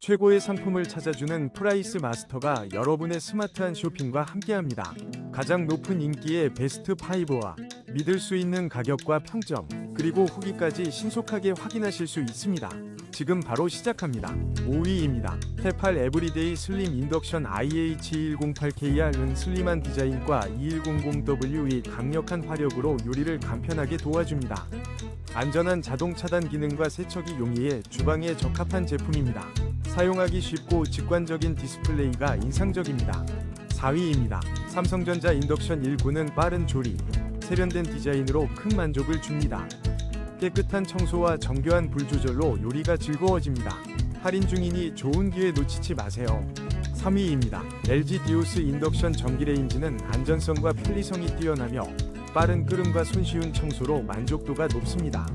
최고의 상품을 찾아주는 프라이스 마스터가 여러분의 스마트한 쇼핑과 함께합니다. 가장 높은 인기의 베스트 5와 믿을 수 있는 가격과 평점, 그리고 후기까지 신속하게 확인하실 수 있습니다. 지금 바로 시작합니다. 5위입니다. 테팔 에브리데이 슬림 인덕션 IH2108KR은 슬림한 디자인과 2100W의 강력한 화력으로 요리를 간편하게 도와줍니다. 안전한 자동 차단 기능과 세척이 용이해 주방에 적합한 제품입니다. 사용하기 쉽고 직관적인 디스플레이가 인상적입니다. 4위입니다. 삼성전자 인덕션 19는 빠른 조리, 세련된 디자인으로 큰 만족을 줍니다. 깨끗한 청소와 정교한 불 조절로 요리가 즐거워집니다. 할인 중이니 좋은 기회 놓치지 마세요. 3위입니다. LG 디오스 인덕션 전기레인지는 안전성과 편리성이 뛰어나며 빠른 끓음과 손쉬운 청소로 만족도가 높습니다.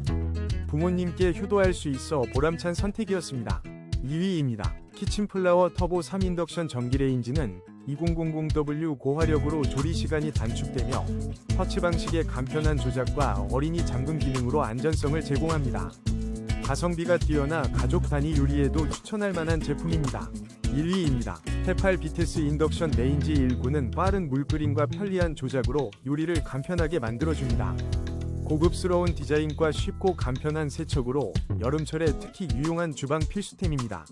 부모님께 효도할 수 있어 보람찬 선택이었습니다. 2위입니다. 키친플라워 터보 3 인덕션 전기레인지는 2000W 고화력으로 조리 시간이 단축되며 터치 방식의 간편한 조작과 어린이 잠금 기능으로 안전성을 제공합니다. 가성비가 뛰어나 가족 단위 요리에도 추천할 만한 제품입니다. 1위입니다. 테팔 비테스 인덕션 레인지 19는 빠른 물끓임과 편리한 조작으로 요리를 간편하게 만들어줍니다. 고급스러운 디자인과 쉽고 간편한 세척으로 여름철에 특히 유용한 주방 필수템입니다.